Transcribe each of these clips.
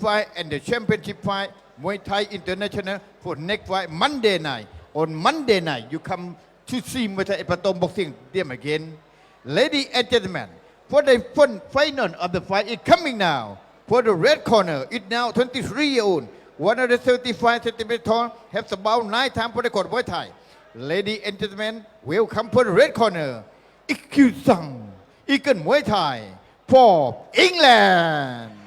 fight and the championship fight, Muay Thai International for next fight Monday night. On Monday night, you come to see Muay Thai Boxing them again. Ladies and gentlemen, for the final of the fight is coming now. For the red corner, it now 23 year old, 135 centimeters tall, has about nine times for the court Muay Thai. Ladies and gentlemen, welcome for the red corner, Ikyu Sang, Ikan Muay Thai for England.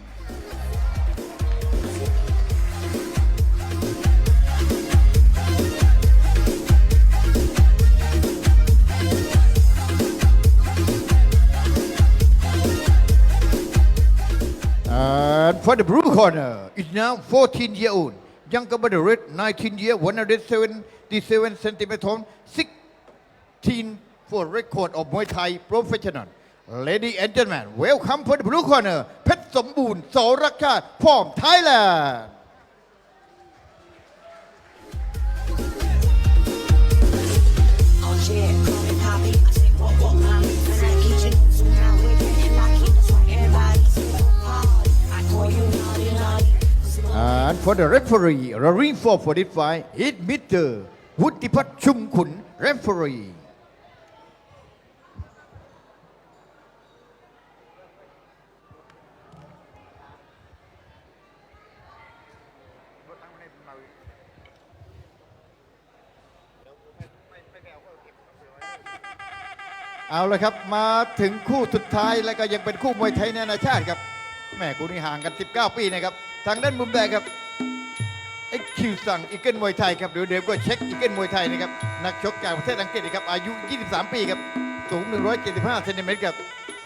For the blue corner, is now 14 year old, younger by the red, 19 year, 177 centimeter 16 for record of Muay Thai professional. Ladies and gentlemen, welcome for the blue corner, เพชรสมบูรณ์โสรักชาติ from Thailand. Oh shit, call me Poppy. For the referee, referee for for this fight is Mr. วุฒิพัฒน์ชุมขุน referee. เอาลยครับมาถึงคู่สุดท้ายแล้วก็ยังเป็นคู่มวยไทยนานาชาติครับแม่คู่นี้ห่างกัน 19 ปีนะครับ ทางด้านมุมแดงครับ คิวสั่งอีเกิลมวยไทยครับเดี๋ยวเดี๋ยวก็เช็คอีเกิลมวยไทยนะครับนักชกจากประเทศอังกฤษนะครับอายุ 23 ปีครับสูง 175เซนติเมตรครับ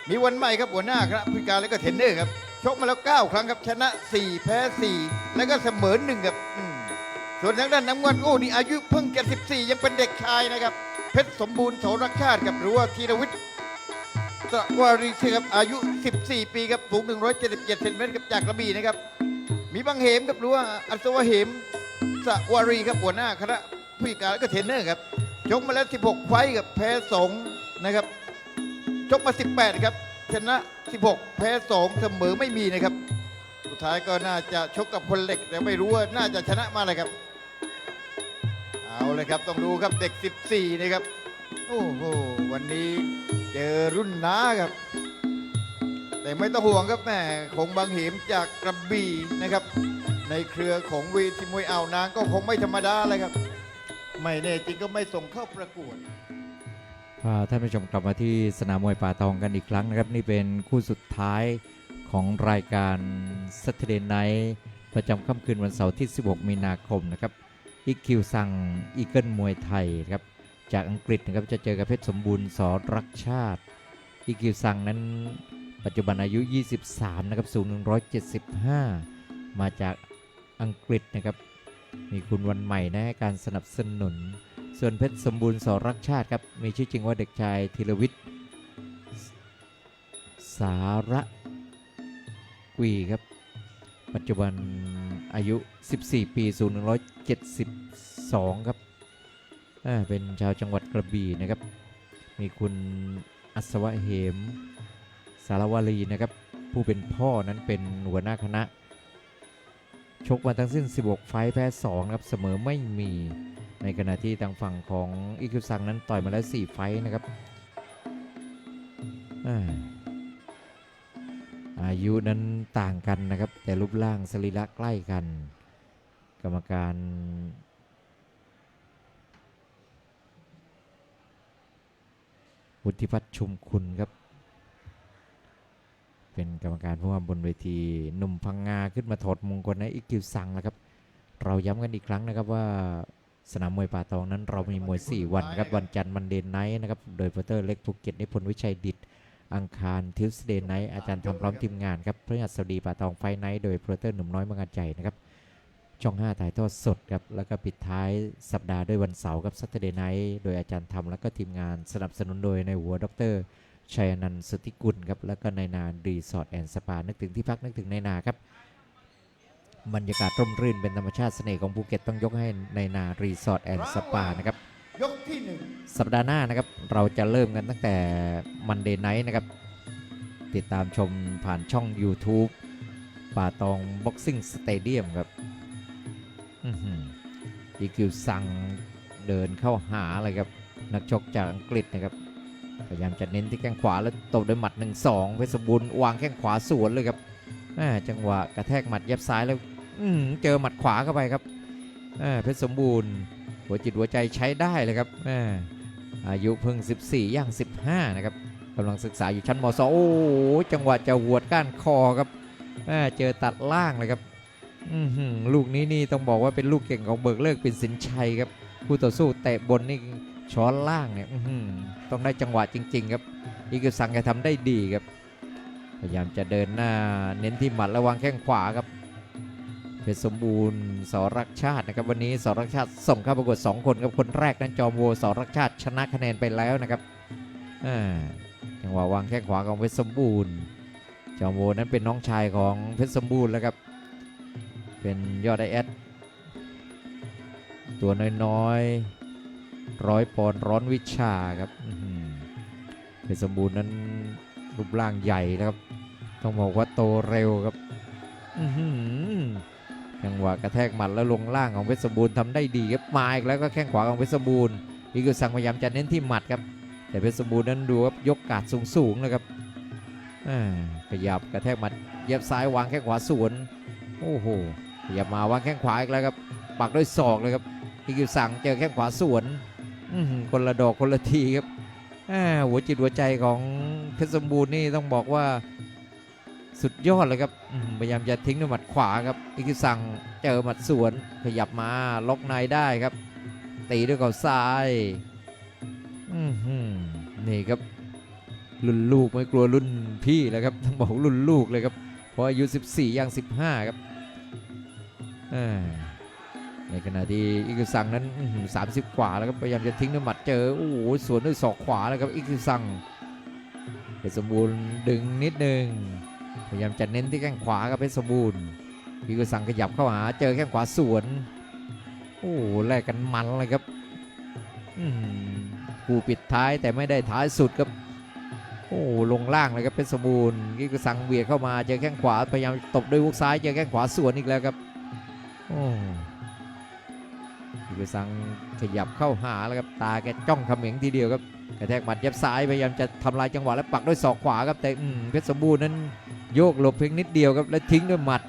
มีวันใหม่ครับหัวหน้าครับผู้การแล้วก็เทรนเนอร์ครับชกมาแล้ว 9 ครั้งครับชนะ 4 แพ้ 4 แล้วก็เสมอหนึ่งครับส่วนทางด้านน้ำเงินโอ้นี่อายุเพิ่งจะ14 ยังเป็นเด็กชายนะครับเพชรสมบูรณ์โสรักชาติครับหรือว่าธีรวิทย์สวารีครับอายุ 14 ปีครับสูง 177เซนติเมตรครับจากกระบี่นะครับมีบางเหมครับหรือว่าอัศวะเหม สวารีครับหัวหน้าคณะผู้การและก็เทรนเนอร์ครับชกมาแล้ว 16 ไฟกับแพ้2นะครับชกมา 18 ครับ ชนะ 16 แพ้ 2 เสมอไม่มีนะครับ สุดท้ายก็น่าจะชกกับคนเหล็ก แต่ไม่รู้ว่าน่าจะชนะมาเลยครับ เอาเลยครับต้องดูครับเด็ก 14 นะครับ โอ้โหวันนี้เจอรุ่นน้าครับ แต่ไม่ต้องห่วงครับแม่คงบางเหมจากกระบี่นะครับ ในเครือของเวทีมวยอ่าวนางก็คงไม่ธรรมดาเลยครับ ไม่แน่จริงก็ไม่ส่งเข้าประกวดพาท่านผู้ชมกลับมาที่สนามมวยป่าตองกันอีกครั้งนะครับ นี่เป็นคู่สุดท้ายของรายการ Saturday Night ประจำค่ำคืนวันเสาร์ที่ 16 มีนาคมนะครับอีคิวซังอีเกิลมวยไทยครับจากอังกฤษนะครับจะเจอกับเพชรสมบูรณ์สอรักชาติอีคิวซังนั้นปัจจุบันอายุ 23 นะครับสูง 175 มาจาก อังกฤษนะครับ มีคุณวันใหม่นะให้การสนับสนุน ส่วนเพชรสมบูรณ์สรักชาติครับ มีชื่อจริงว่าเด็กชายธีรวิทย์สาระกวีครับ ปัจจุบันอายุ 14 ปี สูง 172 ครับอ่าเป็นชาวจังหวัดกระบี่นะครับ มีคุณอัศวะเหม สารวารีนะครับ ผู้เป็นพ่อนั้นเป็นหัวหน้าคณะ ชกมาทั้งสิ้น 16 ไฟแพ้ 2 ครับ เสมอไม่มี ในขณะที่ทางฝั่งของอิคิวซังนั้นต่อยมาแล้ว 4 ไฟนะครับ อาอายุนั้นต่างกันนะครับ แต่รูปร่างสรีระใกล้กัน กรรมการวุฒิพัฒน์ชุมคุณครับ เป็นกรรมการผู้ว่าบนเวทีหนุ่มพังงาขึ้นมาถอดมงคลให้อิคิวซังแล้วครับ เราย้ำกันอีกครั้งนะครับว่าสนามมวยป่าตองนั้นเรามีมวย 4 วันครับวันจันทร์มันเดนไนท์นะครับโดยโปรโมเตอร์เล็กภูเก็ตนิพนธ์วิชัยดิตอังคารทิวส์เดย์ไนท์อาจารย์ทำพร้อมทีมงานครับพฤหัสบดีป่าตองไฟไนท์โดยโปรโมเตอร์หนุ่มน้อยเมืองอาใจนะครับช่อง 5 ถ่ายทอดสดครับแล้วก็ปิดท้ายสัปดาห์ด้วยวันเสาร์ครับ Saturday Night โดยอาจารย์ทำแล้วก็ทีมงานสนับสนุนโดยในหัวดร ชัยนันสุธิกุลครับแล้วก็ในนารีสอร์ทแอนด์สปานึกถึงที่พักนึกถึงในนาครับบรรยากาศร่มรื่นเป็นธรรมชาติเสน่ห์ของภูเก็ตต้องยกให้ในนารีสอร์ทแอนด์สปานะครับยกที่หนึ่งสัปดาห์หน้านะครับเราจะเริ่มกันตั้งแต่มันเดย์ไนท์นะครับติดตามชมผ่านช่อง YouTube ป่าตองบ็อกซิ่งสเตเดียมครับอีคิวสั่งเดินเข้าหาเลยครับ นักชกจากอังกฤษนะครับ พยายามจะเน้นที่แข้งขวาแล้วตบด้วยหมัด 1-2เพชรสมบูรณ์วางแข้งขวาสวนเลยครับจังหวะกระแทกหมัดยับซ้ายแล้วเจอหมัดขวาเข้าไปครับเพชรสมบูรณ์ หัวจิตหัวใจใช้ได้เลยครับอายุเพิ่ง 14 ย่าง 15 นะครับกำลังศึกษาอยู่ชั้นม .2 โอ้จังหวะจะหวดก้านคอครับเจอตัดล่างเลยครับลูกนี้นี่ต้องบอกว่าเป็นลูกเก่งของเบิกเลิกปิ่นสินชัยครับคู่ต่อสู้เตะบนนี่ ช้อนล่างเนี่ยต้องได้จังหวะจริง ๆ ครับอีกิวซังแกทำได้ดีครับ พยายามจะเดินหน้าเน้นที่หมัดระวังแข้งขวาครับเพชรสมบูรณ์สรักชาตินะครับ วันนี้สรักชาติส่งเข้าประกวด2คนครับคนแรกนั้นจอมโวสรักชาติชนะคะแนนไปแล้วนะครับจังหวะวางแข้งขวาของเพชรสมบูรณ์ จอมโวนั้นเป็นน้องชายของเพชรสมบูรณ์แล้วครับ เป็นยอดไอแอดตัวน้อยๆ ร้อยปอนร้อนวิชาครับเพชรสมบูรณ์นั้นรูปร่างใหญ่นะครับ ต้องบอกว่าโตเร็วครับอื้อหือจังหวะกระแทกหมัดแล้วลงล่างของเพชรสมบูรณ์ทำได้ดีครับมาอีกแล้วก็แข้งขวาของเพชรสมบูรณ์อีกุสังพยายามจะเน้นที่หมัดครับ แต่เพชรสมบูรณ์นั้นดูครับยกกาดสูงๆนะครับขยับกระแทกหมัดเยียบซ้ายวางแข้งขวาสวนโอ้โหขยับมาวางแข้งขวาอีกแล้วครับปักด้วยศอกเลยครับอีกุสังเจอแข้งขวาสวน คนละดอกคนละทีครับหัวจิตหัวใจของเพชรสมบูรณ์นี่ต้องบอกว่าสุดยอดเลยครับพยายามจะทิ้งด้วยหมัดขวาครับอิกิซังเจอหมัดสวนขยับมาล็อกในได้ครับ ตีด้วยเข่าซ้ายนี่ครับรุ่นลูกไม่กลัวรุ่นพี่แล้วครับต้องบอกรุ่นลูกเลยครับเพราะอายุ 14ย่าง15 ครับอ่า ในขณะที่อิกิซังนั้นอื้อหือ30กว่าแล้วครับพยายามจะทิ้งด้วยหมัดเจอโอ้โหสวนด้วยศอกขวาแล้วครับอิกิซังเพชรสมบูรณ์ดึงนิดนึงพยายามจะเน้นที่แข้งขวากับเพชรสมบูรณ์พีกุสังขยับเข้าหาเจอแข้งขวาสวนโอ้โหแลกกันมันเลยครับอื้อหือคู่ปิดท้ายแต่ไม่ได้ท้ายสุดครับโอ้ลงล่างเลยครับเพชรสมบูรณ์พีกุสังเบียดเข้ามาเจอแข้งขวาพยายามตบด้วยฮุกซ้ายเจอแข้งขวาสวนอีกแล้วครับโอ้ กุสังขยับเข้าหาแล้วครับตาแกจ้องเขม็งทีเดียวครับกระแทกหมัดยับซ้ายพยายามจะทำลายจังหวะและปักด้วยศอกขวาครับแต่เพชรสมบูรณ์นั้นโยกหลบเพียงนิดเดียวครับและทิ้งด้วยหมัด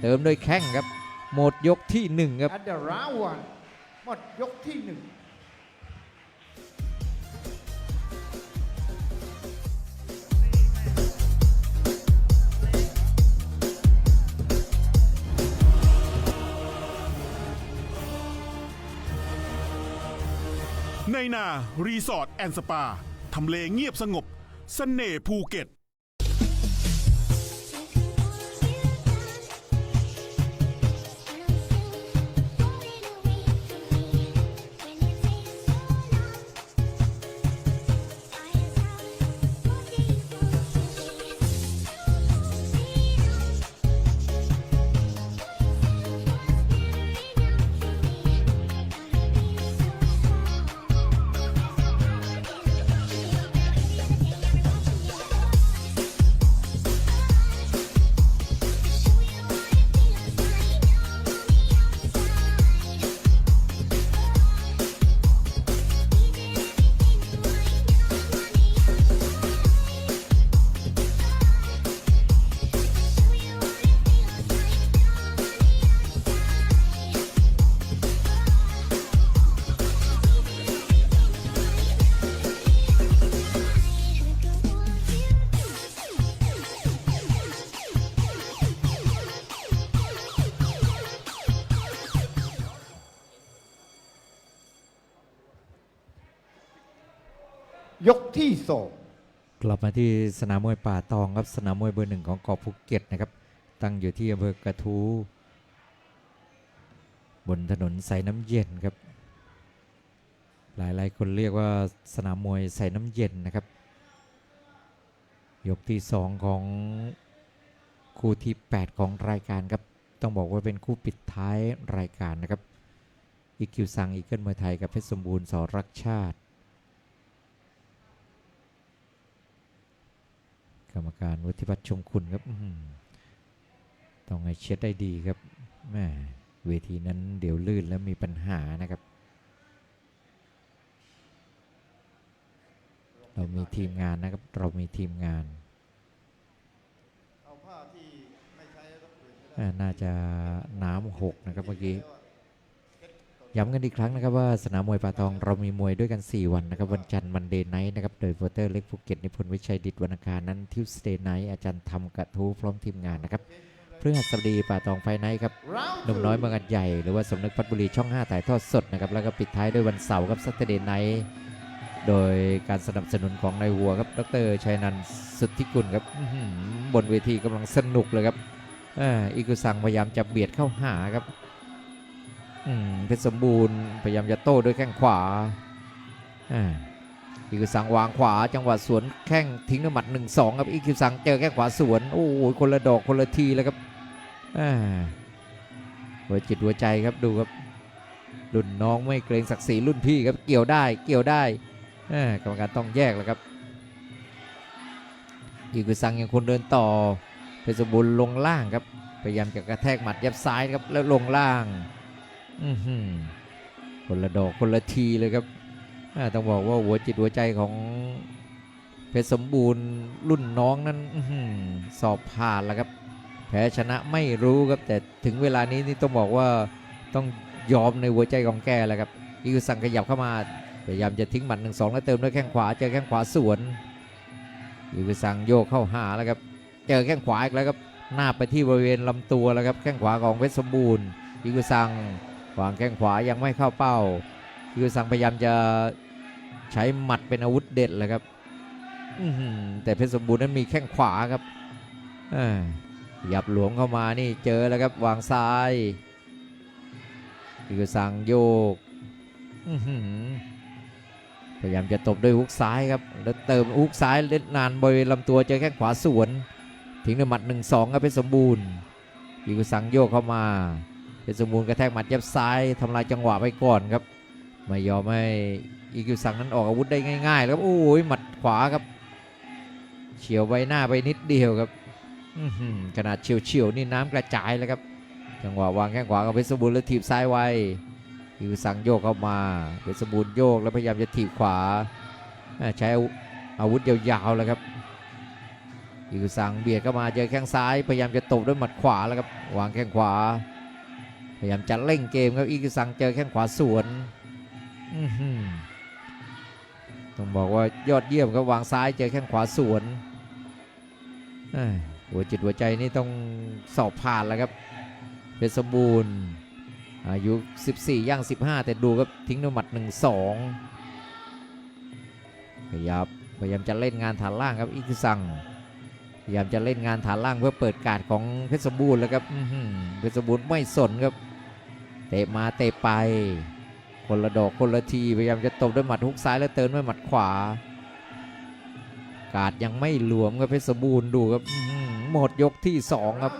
เติมด้วยแข้งครับ หมดยกที่1ครับหมดยกที่1 ในนารีสอร์ทแอนด์สปา ทำเลเงียบสงบสเสน่ห์ภูเก็ต ยกที่สองกลับมาที่สนามมวยป่าตองครับสนามมวยเบอร์หนึ่งของเกาะภูเก็ตนะครับ ตั้งอยู่ที่อำเภอกระทู้บนถนนสายน้ำเย็นครับ หลายๆ คนเรียกว่าสนามมวยสายน้ำเย็นนะครับ ยกที่สองของคู่ที่ 8 ของรายการครับ ต้องบอกว่าเป็นคู่ปิดท้ายรายการนะครับอีคิวซังอีเกิลมวยไทยกับเพชรสมบูรณ์สรักชาติ รรมการวุฒิพัฒน์ชมคุณครับอื้อหือต้องให้เช็ดได้ดีครับแม่เวทีนั้นเดี๋ยวลื่นแล้วมีปัญหานะครับ เรามีทีมงานนะครับ เรามีทีมงานเอาผ้าที่ไม่ใช้แล้วก็เปลี่ยนไม่ได้อ่าน่าจะน้ำหกนะครับเมื่อกี้ ย้ำกันอีกครั้งนะครับว่าสนามมวยป่าตองเรามีมวยด้วยกัน 4 วันนะครับ วันจันทร์มันเดย์ไนท์นะครับ โดยโปรเตอร์เล็กภูเก็ตนิพนธ์วิชัยดิตวันอังคารนั้นทิวสเดย์ไนท์อาจารย์ทำกระทู้พร้อมทีมงานนะครับพฤหัสบดีป่าตองไฟไนท์ครับหนุ่มน้อยเมืองอัดใหญ่ หรือว่าสมนึกพัฒบุรีช่อง 5 ถ่ายทอดสดนะครับ แล้วก็ปิดท้ายด้วยวันเสาร์ครับ Saturday Night โดยการสนับสนุนของนายวัวครับดรชัยนันสุทธิกุลครับบนเวทีกำลังสนุกเลยครับอ่าอิกุซังพยายามจะเบียดเข้าหาครับ เพชรสมบูรณ์พยายามจะโต้ด้วยแข้งขวาอ่าอิกุซังวางขวาจังหวะสวนแข้งทิ้งด้วยหมัด1 2ครับอิกุซังเจอแข้งขวาสวนโอ้โหคนละดอกคนละทีเลยครับอ่าหัวจิตหัวใจครับดูครับรุ่นน้องไม่เกรงศักดิ์ศรีรุ่นพี่ครับเกี่ยวได้เกี่ยวได้อ้อกรรมการต้องแยกแล้วครับอีกุซังยังคนเดินต่อเพชรบุญลงล่างครับพยายามจะกระแทกหมัดยับซ้ายครับแล้วลงล่าง คนละดอกคนละทีเลยครับต้องบอกว่าหัวจิตหัวใจของเพชรสมบูรณ์รุ่นน้องนั้นอสอบผ่านแล้วครับ แพ้ชนะไม่รู้ครับ แต่ถึงเวลานี้นี่ต้องบอกว่าต้องยอมในหัวใจของแกแล้วครับอิกุซังขยับเข้ามาพยายามจะทิ้งหมัดหนึ่งสองแล้วเติมด้วยแข้งขวาเจอแข้งขวาสวนอิกุซังโยกเข้าหาแล้วครับเจอแข้งขวาอีกแล้วครับหน้าไปที่บริเวณลำตัวแล้วครับแข้งขวาของเพชรสมบูรณ์อิกุซัง วางแข้งขวายังไม่เข้าเป้าอิกุซังพยายามจะใช้หมัดเป็นอาวุธเด็ดเลยครับแต่เพชรสมบูรณ์นั้นมีแข้งขวาครับหยับหลวมเข้ามานี่เจอแล้วครับวางซ้ายอีกสังโยกพยายามจะตบด้วยฮุกซ้ายครับ แล้วเติมฮุกซ้ายเล่นนานบริเวณลำตัวเจอแข้งขวาสวนทิ้งด้วยหมัด1นสองครับเพชรสมบูรณ์อีกสังโยกเข้ามา เพชรสมบูรณ์กระแทกหมัดยับซ้ายทำลายจังหวะไปก่อนครับ ไม่ยอมให้อีกิวสังนั้นออกอาวุธได้ง่ายๆครับโอ้ยหมัดขวาครับเฉียวใบหน้าไปนิดเดียวครับขนาดเฉียวๆนี่น้ำกระจายแล้วครับ จังหวะวางแข้งขวากับเพชรสมบูรณ์แล้วถีบซ้ายไว้คือสั่งโยกเข้ามาเพชรสมบูรณ์โยกแล้วพยายามจะถีบขวาใช้อาวุธยาวๆแล้วครับอีกสั่งเบียดเข้ามาเจอแข้งซ้ายพยายามจะตบด้วยหมัดขวาแล้วครับวางแข้งขวา ยายามจะเร่งเกมครับอีกสั่งเจอแข้งขวาสวนต้องบอกว่ายอดเยี่ยมครับวางซ้ายเจอแข้งขวาสวนหัวจิตหัวใจนี่ต้องสอบผ่านแล้วครับเพชรสมบูรณ์อายุ 14 ย่าง 15 แต่ดูครับทิ้งด้วยหมัด 1 2พยายามพยายามจะเล่นงานฐานล่างครับอีกซังพยายามจะเล่นงานฐานล่างเพื่อเปิดการดของเพชรสมบูรณ์แล้วครับเพชรสมบูรณ์ไม่สนครับ เตะมาเตะไป คนละดอกคนละทีพยายามจะตบด้วยหมัดฮุกซ้ายแล้วเติมด้วยหมัดขวา กาดยังไม่หลวมครับเพชรสมบูรณ์ดูครับอื้อหือหมดยกที่สองครับ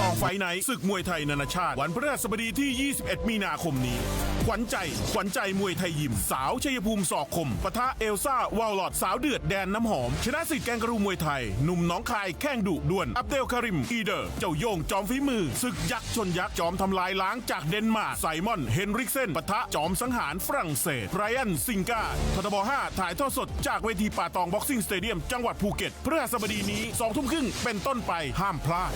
ตองไฟท์ไนศึกมวยไทยนานาชาติ วันพฤหัสบดีที่ 21 มีนาคมนี้ ขวัญใจ ขวัญใจมวยไทยยิม สาวชัยภูมิศอกคมปะทะเอลซ่าวาลลอดสาวเดือดแดนน้ำหอม ชนะสิทธิ์แกงกระรูมวยไทย หนุ่มน้องคายแข้งดุด่วน อับเดลคาริม อีเดอร์ เจ้าโยงจอมฝีมือ ศึกยักษ์ชนยักษ์จอมทำลายล้างจากเดนมาร์กไซมอน เฮนริกเซนปะทะจอมสังหารฝรั่งเศสไรอันซิงกาททบ5ถ่ายทอดสดจากเวทีป่าตองบ็อกซิ่งสเตเดียมจังหวัดภูเก็ตพฤหัสบดีนี้2ทุ่มครึ่งเป็นต้นไปห้ามพลาด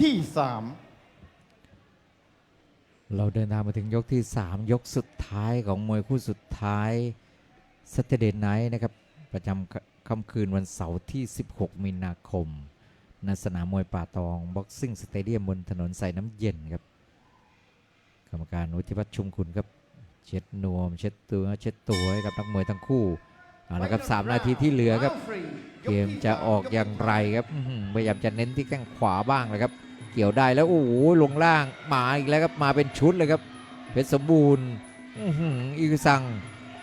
ที่สามเราเดินทางมาถึงยกที่ 3 ยกสุดท้ายของมวยคู่สุดท้าย Saturday Night นะครับ ประจำค่ำคืนวันเสาร์ที่ 16 มีนาคมณสนามมวยป่าตองบ็อกซิ่งสเตเดียมบนถนนใส่น้ำเย็นครับ กรรมการวุฒิพัฒน์ชุมคุณครับ เช็ดนวม เช็ดตัวเช็ดตัวให้กับนักมวยทั้งคู่เอาละครับ3นาทีที่เหลือครับ เกมจะออกอย่างไรครับพยายามจะเน้นที่แข้งขวาบ้างเลยครับ เกี่ยวได้แล้วโอ้โหลงล่างมาอีกแล้วครับมาเป็นชุดเลยครับเพชรสมบูรณ์อื้อหืออีกุซัง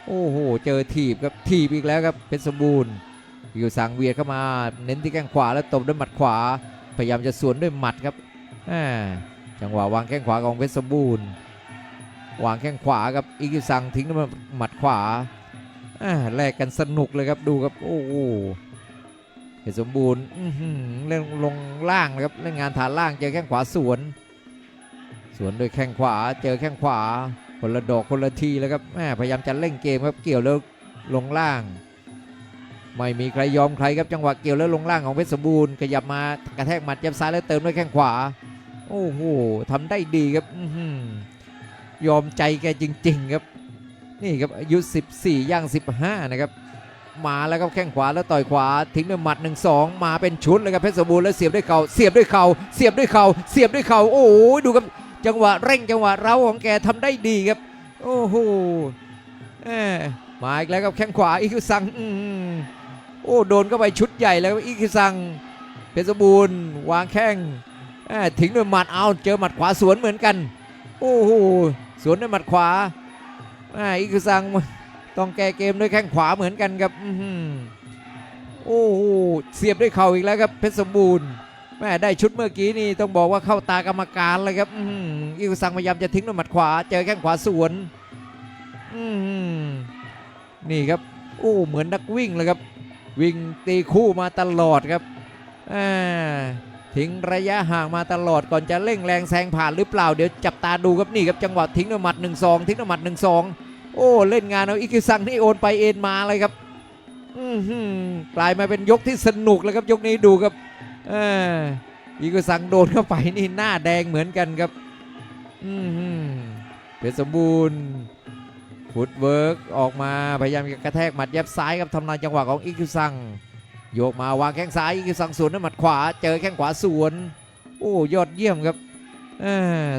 โอ้โหเจอถีบครับถีบอีกแล้วครับเพชรสมบูรณ์อีกุซังเวียดเข้ามาเน้นที่แข้งขวาแล้วตบด้วยหมัดขวา พยายามจะสวนด้วยหมัดครับจังหวะวางแข้งขวาของเพชรสมบูรณ์วางแข้งขวาครับอีกุซังทิ้งด้วยหมัดขวาอ่าแลกกันสนุกเลยครับดูครับโอ้โห เพชรสมบูรณ์อื้อหือเล่นลงล่างนะครับเล่นงานฐานล่างเจอแข้งขวาสวน สวนโดยแข้งขวาเจอแข้งขวาคนละดอกคนละทีแล้วครับแม่พยายามจะเล่นเกมครับเกี่ยวแล้วลงล่าง ไม่มีใครยอมใครครับจังหวะเกี่ยวแล้วลงล่างของเพชรสมบูรณ์ขยับมากระแทกหมัดยับซ้ายแล้วเติมด้วยแข้งขวา โอ้โหทำได้ดีครับอื้อหือยอมใจแกจริง ๆ ครับ นี่ครับอายุ 14 ย่าง 15 นะครับ มาแล้วครับแข้งขวาแล้วต่อยขวาทิ้งด้วยหมัด 1 2 มาเป็นชุดเลยครับเพชรสมบูรณ์แล้วเสียบด้วยเข่าเสียบด้วยเข่าเสียบด้วยเข่าเสียบด้วยเข่าโอ้โหดูครับจังหวะเร่งจังหวะเร้าของแกทำได้ดีครับ โอ้โหมมาอีกแล้วครับแข้งขวาอีคิวซังโอ้โดนเข้าไปชุดใหญ่แล้วอีคิวซังเพชรสมบูรณ์วางแข้งทิ้งด้วยหมัดเอาเจอหมัดขวาสวนเหมือนกัน โอ้โหสวนด้วยหมัดขวาอีคิวซัง ต้องแก้เกมด้วยแข้งขวาเหมือนกันครับอื้อหือโอ้โหเสียบด้วยเข่าอีกแล้วครับเพชรสมบูรณ์แม่ได้ชุดเมื่อกี้นี่ต้องบอกว่าเข้าตากรรมการเลยครับอืมอิวซังพยายามจะทิ้งด้วยหมัดขวา เจอแข้งขวาสวนอื้อหือนี่ครับโอ้เหมือนนักวิ่งเลยครับ วิ่งตีคู่มาตลอดครับอ่าทิ้งระยะห่างมาตลอดก่อนจะเร่งแรงแซงผ่านหรือเปล่าเดี๋ยวจับตาดูครับนี่ครับจังหวะทิ้งด้วยหมัด1 2ทิ้งด้วยหมัด1 2 โอ้เล่นงานเอาอิกิซังนี่โอนไปเอ็นมาเลยครับอือหือกลายมาเป็นยกที่สนุกเลยครับยกนี้ดูครับออิกิซังโดนเข้าไปนี่หน้าแดงเหมือนกันครับอือหือเพชรสมบูรณ์ฟุตเวิร์กออกมาพยายามจะกระแทกหมัดยับซ้ายครับทำลายจังหวะของอิกิซังโยกมาวางแข้งซ้ายอิกิซังสวนด้วยหมัดขวา เจอแข้งขวาสวน โอ้ยอดเยี่ยมครับอ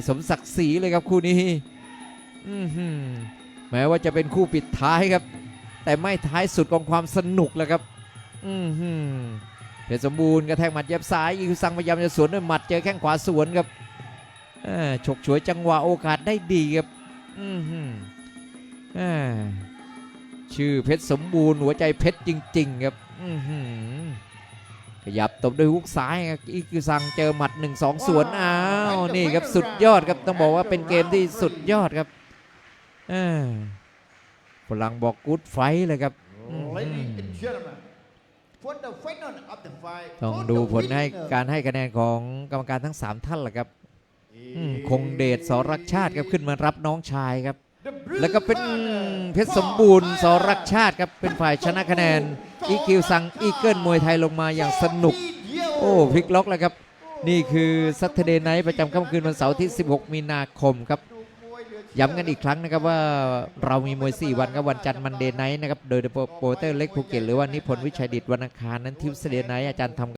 สมศักดิ์ศรีเลยครับคู่นี้อือหือ แม้ว่าจะเป็นคู่ปิดท้ายครับ แต่ไม่ท้ายสุดของความสนุกแล้วครับ อือหือเพชรสมบูรณ์กระแทกหมัดเย็บซ้ายอีคุซังพยายามจะสวนด้วยหมัดเจอแข้งขวาสวนครับเอ่อฉกฉวยจังหวะโอกาสได้ดีครับอือหือเอ่อชื่อเพชรสมบูรณ์หัวใจเพชรจริง ๆ ครับอือหือขยับตบด้วยฮุกซ้ายครับอีคุซังเจอหมัด1 2สวนอ้าวนี่ครับสุดยอดครับต้องบอกว่าเป็นเกมที่สุดยอดครับเออ ฝรั่งบอกกู๊ดไฟท์เลยครับ Ladies and gentlemen for the final of the fight ต้อง for ดู the ผลให้ winner การให้คะแนนของกรรมการทั้ง 3 ท่านแหละครับอืมคงเดชสรักชาติครับขึ้นมารับน้องชายครับ The blue แล้วก็เป็น corner เพชรสมบูรณ์สรักชาติครับเป็นฝ่ายชนะคะแนนอีคิวซังอีเกิลมวยไทยลงมาอย่างสนุก โอ้พลิกล็อกแล้วครับ นี่คือซัตเทเดย์ไนท์ประจำค่ำคืนวันเสาร์ที่ 16 มีนาคมครับ ย้ำกันอีกครั้งนะครับว่าเรามีมวย 4 วันครับวันจันทร์มันเดย์ไนท์นะครับ โดยโปรเตอร์เล็กภูเก็ตหรือว่านิพนธ์วิชัยดิตวันอังคารนั้นทิวส์เดย์ไนท์อาจารย์ทำ